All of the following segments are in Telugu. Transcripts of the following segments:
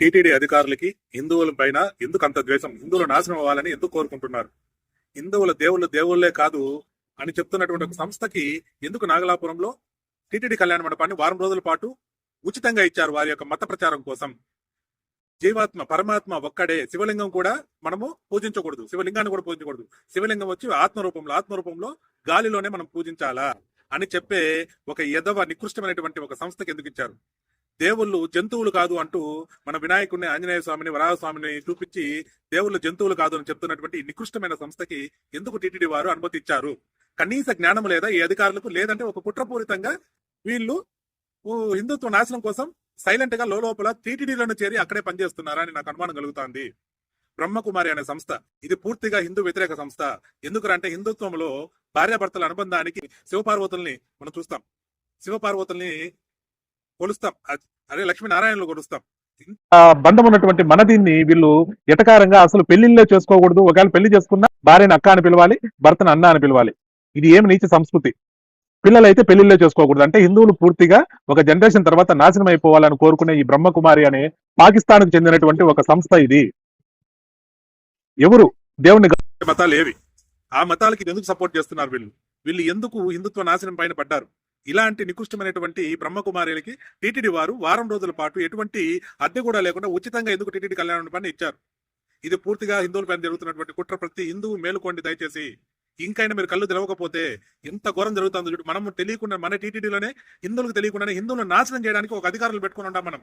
టీటీడీ అధికారులకి హిందువుల పైన ఎందుకు అంత ద్వేషం? హిందువులు నాశనం అవ్వాలని ఎందుకు కోరుకుంటున్నారు? హిందువుల దేవుళ్ళు దేవుళ్ళే కాదు అని చెప్తున్నటువంటి ఒక సంస్థకి ఎందుకు నాగలాపురంలో టీటీడీ కళ్యాణ మండపాన్ని వారం రోజుల పాటు ఉచితంగా ఇచ్చారు వారి యొక్క మత ప్రచారం కోసం? జీవాత్మ పరమాత్మ ఒక్కడే శివలింగం కూడా మనము పూజించకూడదు. శివలింగాన్ని కూడా పూజించకూడదు. శివలింగం వచ్చి ఆత్మ రూపంలో ఆత్మ రూపంలో గాలిలోనే మనం పూజించాలా అని చెప్పే ఒక ఎదవ నికృష్టమైనటువంటి ఒక సంస్థకి ఎందుకు ఇచ్చారు? దేవుళ్ళు జంతువులు కాదు అంటూ మన వినాయకుడిని ఆంజనేయ స్వామిని వరాహస్వామిని చూపించి దేవుళ్ళు జంతువులు కాదు అని చెప్తున్నటువంటి నికృష్టమైన సంస్థకి ఎందుకు టీటీడీ వారు అనుమతి ఇచ్చారు? కనీస జ్ఞానం లేదా ఈ అధికారులకు లేదంటే ఒక కుట్రపూరితంగా వీళ్ళు హిందుత్వ నాశనం కోసం సైలెంట్గా లోపల టీటీడీలను చేరి అక్కడే పనిచేస్తున్నారా అని నాకు అనుమానం కలుగుతోంది. బ్రహ్మకుమారి అనే సంస్థ. ఇది పూర్తిగా హిందూ వ్యతిరేక సంస్థ. ఎందుకంటే హిందుత్వంలో భార్యాభర్తల అనుబంధానికి శివపార్వతుల్ని మనం చూస్తాం. శివపార్వతుల్ని కొలుస్తాం. అ- అదే లక్ష్మీనారాయణలు కొలుస్తాం. బంధం ఉన్నటువంటి మన దీన్ని వీళ్ళు ఎటకారంగా అసలు పెళ్ళిళ్ళే చేసుకోకూడదు. ఒకవేళ పెళ్ళి చేసుకున్నా భార్యని అక్క అని పిలవాలి భర్తను అన్న అని పిలవాలి. ఇది ఏమి నీచ సంస్కృతి. పిల్లలు అయితే పెళ్ళిళ్ళే చేసుకోకూడదు. అంటే హిందువులు పూర్తిగా ఒక జనరేషన్ తర్వాత నాశనం అయిపోవాలని కోరుకునే ఈ బ్రహ్మకుమారి అనే పాకిస్తాన్కు చెందినటువంటి ఒక సంస్థ ఇది. ఎవరు? దేవుని మతాలు ఏవి ఆ మతాలకి ఎందుకు సపోర్ట్ చేస్తున్నారు వీళ్ళు? వీళ్ళు ఎందుకు హిందుత్వ నాశనం పైన పడ్డారు? ఇలాంటి నికృష్టమైనటువంటి బ్రహ్మకుమారులకి టీటీడీ వారు వారం రోజుల పాటు ఎటువంటి అద్దె కూడా లేకుండా ఉచితంగా ఎందుకు టీటీడీ కళ్యాణ మండపాన్ని ఇచ్చారు? ఇది పూర్తిగా హిందువుల పైన జరుగుతున్నటువంటి కుట్ర ప్రతి హిందువు మేలుకోండి దయచేసి. ఇంకైనా మీరు కళ్ళు తెలవకపోతే ఎంత ఘోరం జరుగుతుందో చూడు. మనం తెలియకుండా మన టీటీడీలోనే హిందువులకు తెలియకుండానే హిందువులను నాశనం చేయడానికి ఒక అధికారులు పెట్టుకుని ఉంటాం మనం.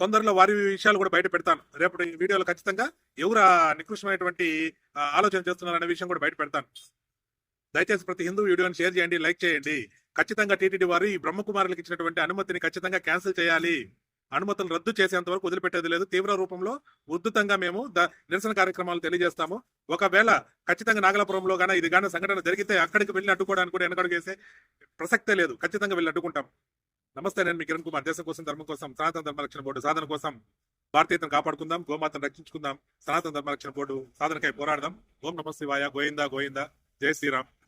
తొందరలో వారి విషయాలు కూడా బయట పెడతాను. రేపటి వీడియోలో ఖచ్చితంగా ఎవరు నికృష్టమైనటువంటి ఆలోచన చేస్తున్నారు అనే విషయం కూడా బయట పెడతాను. దయచేసి ప్రతి హిందూ వీడియోని షేర్ చేయండి లైక్ చేయండి. ఖచ్చితంగా టీటీడీ వారు ఈ బ్రహ్మకుమారులకు ఇచ్చినటువంటి అనుమతిని ఖచ్చితంగా క్యాన్సిల్ చేయాలి. అనుమతులు రద్దు చేసేంత వరకు వదిలిపెట్టేది లేదు. తీవ్ర రూపంలో ఉద్ధృతంగా మేము ద- నిరసన కార్యక్రమాలు తెలియజేస్తాము. ఒకవేళ ఖచ్చితంగా నాగలాపురంలో గాన ఇది గాన సంఘటన జరిగితే అక్కడికి వెళ్ళి అడ్డుకోవడానికి కూడా వెనకడుగు వేసే ప్రసక్తే లేదు. ఖచ్చితంగా వెళ్ళి అడ్డుకుంటాం. నమస్తే నేను మీ కిరణ్ కుమార్. దేశం కోసం ధర్మం కోసం సనాతన ధర్మరక్షణ బోర్డు సాధన కోసం భారతీయతను కాపాడుకుందాం గోమాతను రక్షించుకుందాం. సనాతన ధర్మరక్షణ బోర్డు సాధనకై పోరాడదాం. ఓం నమస్తే వాయ గోయిందా గోయిందా జై శ్రీరామ్.